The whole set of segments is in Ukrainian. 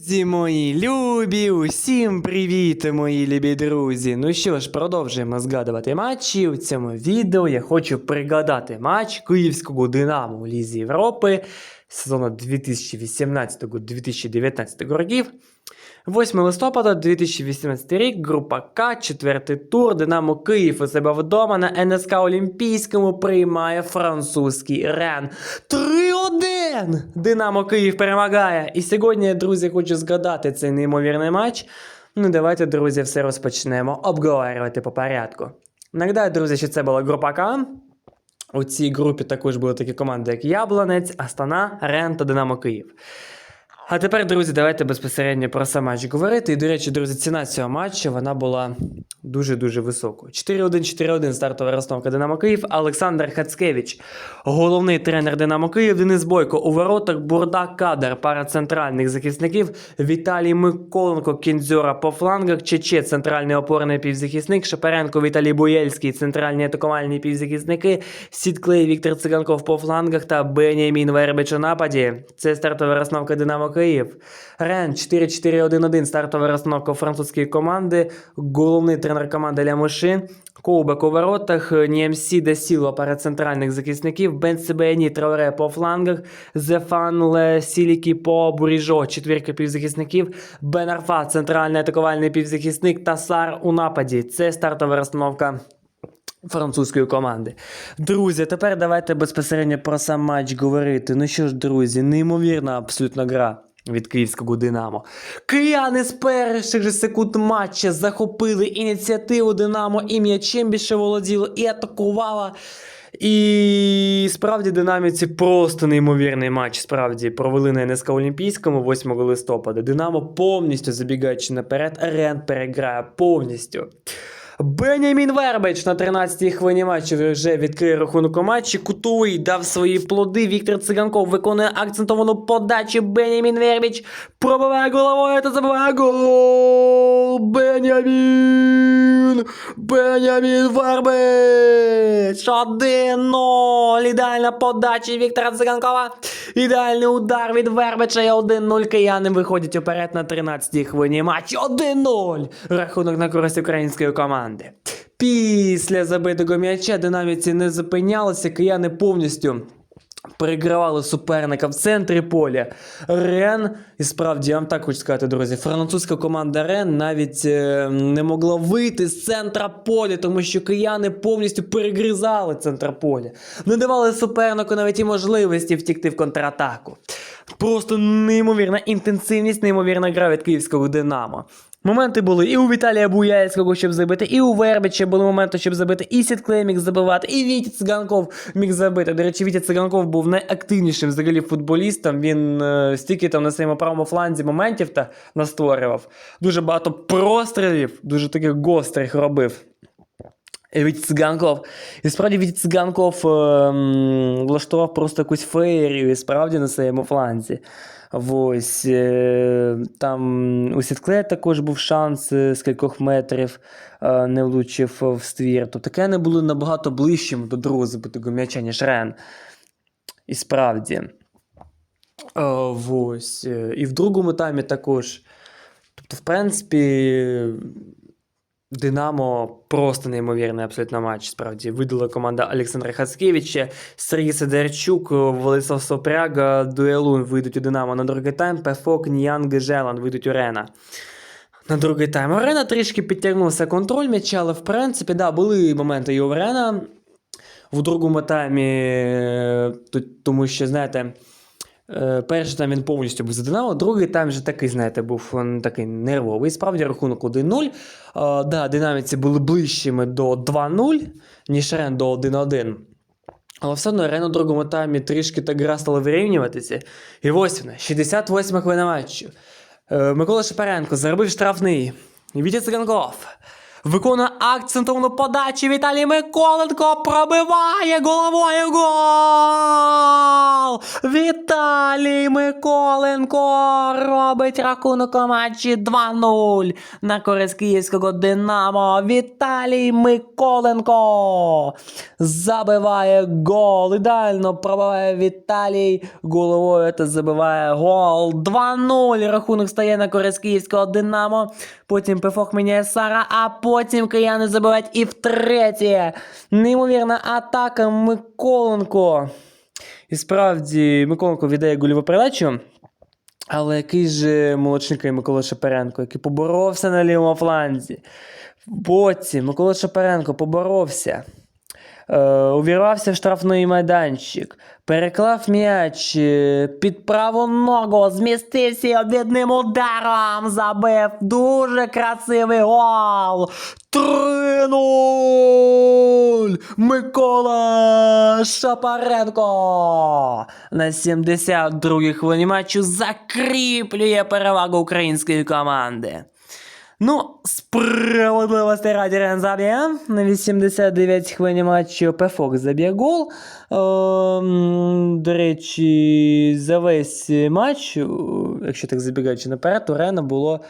Друзі мої любі, усім привіт, мої любі друзі. Ну що ж, продовжуємо згадувати матчі. У цьому відео я хочу пригадати матч Київського Динамо у Лізі Європи сезону 2018-2019 років. 8 листопада 2018 рік, група К, четвертий тур, Динамо Київ у себе вдома на НСК Олімпійському приймає французький Рен. 3-1! Динамо Київ перемагає. І сьогодні, друзі, хочу згадати цей неймовірний матч. Ну, давайте, друзі, все розпочнемо обговорювати по порядку. Нагадаю, друзі, що це була група К. У цій групі також були такі команди, як Яблонець, Астана, Рен та Динамо Київ. А тепер, друзі, давайте безпосередньо про сам матч говорити. І, до речі, друзі, ціна цього матчу вона була дуже-дуже високою. 4-1-4-1 стартова розстановка Динамо Київ. Олександр Хацкевич, головний тренер Динамо Київ, Денис Бойко у воротах, Бурда Кадр, пара центральних захисників, Віталій Миколенко, Кінзьора по флангах, Чече, центральний опорний півзахисник, Шапаренко, Віталій Боєльський, центральні атакувальні півзахисники, Сідклей, Віктор Циганков по флангах та Бенямін Вербич у нападі. Це стартова розстановка Динамо Київ. Рен 4-4-1-1, стартова розстановка французької команди, головний тренер команди Лямошин, Ковбек у воротах, Нємсі де Сіло пара центральних захисників, Бен Себені Траоре по флангах, Зефан Ле Сілікі по Буріжо, четвірка півзахисників, Бен Арфа, центральний атакувальний півзахисник та Сар у нападі. Це стартова розстановка французької команди. Друзі, тепер давайте безпосередньо про сам матч говорити. Ну що ж, друзі, неймовірна абсолютно гра. Від київського Динамо. Кияни з перших же секунд матча захопили ініціативу Динамо і м'ячем більше володіло, і атакувало. І справді динаміці просто неймовірний матч. Справді провели на НСК Олімпійському 8 листопада. Динамо повністю забігаючи наперед, Рен переграє повністю. Бенямін Вербич на 13-й хвилині матчу вже відкриє рахунок у матчі. Кутовий дав свої плоди. Віктор Циганков виконує акцентовану подачу. Бенямін Вербич пробиває головою та забиває гол. Бенямін! Бенямін Вербич! 1-0! Ідеальна подача Віктора Циганкова. Ідеальний удар від Вербича. І 1-0 кияни виходять уперед на 13-й хвилині матчі. 1-0! Рахунок на користь української команди. Після забитого м'яча динаміці не зупинялися, кияни повністю. Перегравали суперника в центрі поля. Рен, і справді я вам так хочу сказати, друзі, французька команда Рен навіть е, не могла вийти з центра поля, тому що кияни повністю перегризали центр поля. Не давали супернику навіть і можливості втікти в контратаку. Просто неймовірна інтенсивність, неймовірна гра від київського Динамо. Моменти були і у Віталія Буяльського, щоб забити, і у Вербича були моменти, щоб забити, і Сітклей міг забивати, і Вітя Циганков міг забити. До речі, Вітя Циганков був найактивнішим взагалі футболістом. Він е, стільки там на своєму правому фланзі моментів та настворював. Дуже багато прострілів, дуже таких гострих робив. Вітя Циганков. І справді Вітя Циганков е, м, влаштував просто якусь феєрію, і справді на своєму фланзі. Ось, е, там у Сітклея також був шанс е, з кількох метрів е, не влучив в ствір. Тобто таке не були набагато ближчим до другого забитого м'яча, ніж Рен. І справді. Е, ось. е, І в другому таймі також. Тобто, в принципі, Динамо просто неймовірний абсолютно матч. Справді видала команда Олександра Хацкевича, Сергій Сидорчук, Владислав Сопряга, Дуелун вийдуть у Динамо на другий тайм. Пефок, Ніянг Желан вийдуть у Рена. На другий тайм. У Рена трішки підтягнувся контроль м'яча, але в принципі, да, були моменти і у Рена. В другому таймі, е, тому що, знаєте, Перший тайм він повністю був за Динамо, другий тайм вже такий, знаєте, був такий нервовий. Справді рахунок 1-0. Е, да, динаміці були ближчими до 2-0, ніж Рен до 1-1. Але все одно Рен у другому таймі трішки так гра стала вирівнюватися. І ось вона, 68 хвилина матчу. Е, Микола Шапаренко заробив штрафний. Вітя Циганков. Виконує акцентовну подачу. Віталій Миколенко пробиває головою гол! Віталій Миколенко робить рахунок у матчі 2-0 на користь київського Динамо. Віталій Миколенко забиває гол. Ідеально пробиває Віталій головою та забиває гол. 2-0. Рахунок стає на користь київського Динамо. Потім пифок міняє Сара, а потім кияни забивають і втретє. Неймовірна атака Миколенко. І справді Миколенко віддає гольову передачу. Але який же молочник Микола Шаперенко, який поборовся на лівому фланзі. Потім Микола Шаперенко поборовся. Е, увірвався в штрафний майданчик, переклав м'яч е, під праву ногу, змістився і одним ударом забив дуже красивий гол. 3-0! Микола Шапаренко на 72-й хвилині матчу закріплює перевагу української команди. Ну, справедливості раді Рен. На 89 хвилині матчу Пефок заб'є гол. Ем, до речі, за весь матч, е, якщо так забігаючи наперед, у Рена було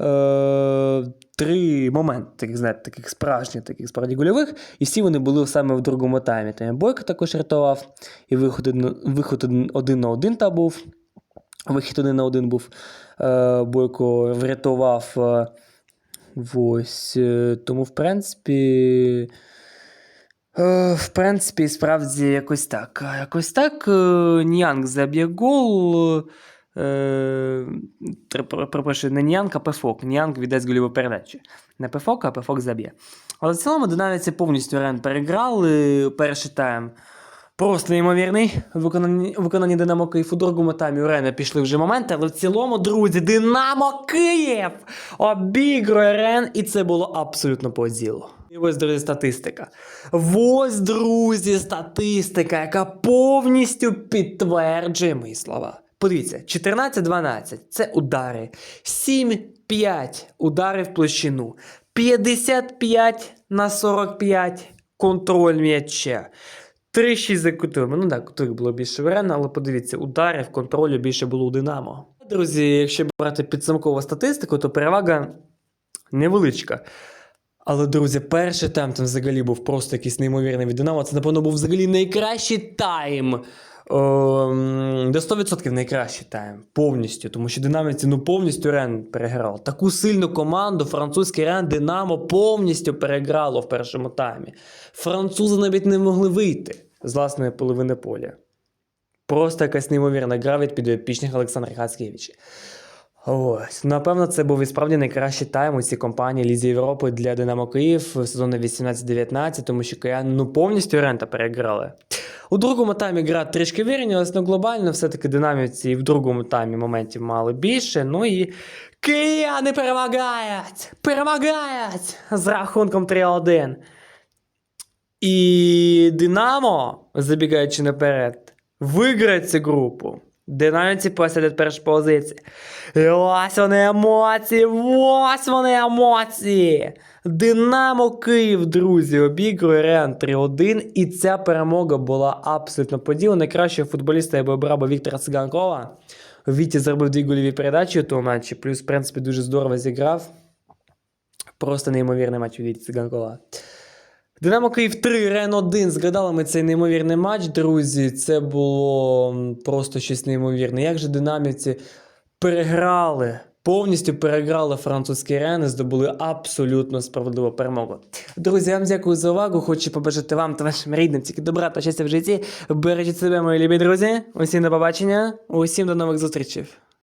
е, три моменти, таких, знаєте, таких справжніх, таких справді гольових, і всі вони були саме в другому таймі. Там Бойко також рятував, і виход, виход один на один та був. Вихід один на один був. Е, Бойко врятував. Ось. е, Тому, в принципі. е, В принципі, справді якось так. Якось так. е, Нянг заб'є гол. Перепрошую, не Нянг, а Пефок. Нянг віддасть гольову передачу. Не Пефок, а Пефок заб'є. Але в цілому динаміці повністю Рен переграли перший тайм. Просто неймовірний. Виконані, виконані Динамо Київ у другому таймі у пішли вже моменти, але в цілому, друзі, Динамо Київ обігрує Рен, і це було абсолютно по ділу. І ось, друзі, статистика. Ось, друзі, статистика, яка повністю підтверджує мої слова. Подивіться, 14-12 це удари. 7-5 удари в площину. 55 на 45 контроль м'яча. 3-6 за кутами. Ну так, кутових було більше в Рена, але подивіться, ударів контролю більше було у Динамо. Друзі, якщо брати підсумкову статистику, то перевага невеличка. Але, друзі, перший тайм там взагалі був просто якийсь неймовірний від Динамо. Це, напевно, був взагалі найкращий тайм. Ем, До 100% найкращий тайм. Повністю. Тому що динамівці ну, повністю Рен переграв. Таку сильну команду французький Рен Динамо повністю переграло в першому таймі. Французи навіть не могли вийти з власної половини поля. Просто якась неймовірна гра від підопічних Олександра Хацкевича. Ось, напевно, це був і справді найкращий тайм у цій компанії Лізі Європи для Динамо Київ сезону 18-19, тому що кияни ну, повністю рента переграли. У другому таймі гра трішки вирівнялась, але глобально все-таки динамівці і в другому таймі моментів мали більше. Ну і кияни перемагають! Перемагають! З рахунком 3-1. І Динамо, забігаючи наперед, виграє цю групу. Динамівці посадять першу позицію. І ось вони емоції, ось вони емоції. Динамо Київ, друзі, обігрує Рен 3-1. І ця перемога була абсолютно поділена. Найкращого футболіста я би обрав Віктора Циганкова. Віті зробив дві гольові передачі у тому матчі, плюс, в принципі, дуже здорово зіграв. Просто неймовірний матч від Віті Циганкова. Динамо Київ 3, Рен 1. Згадали ми цей неймовірний матч, друзі. Це було просто щось неймовірне. Як же динамівці переграли, повністю переграли французький Рен і здобули абсолютно справедливу перемогу. Друзі, я вам дякую за увагу. Хочу побажати вам та вашим рідним тільки добра та щастя в житті. Бережіть себе, мої любі друзі. Усім до побачення, усім до нових зустрічей.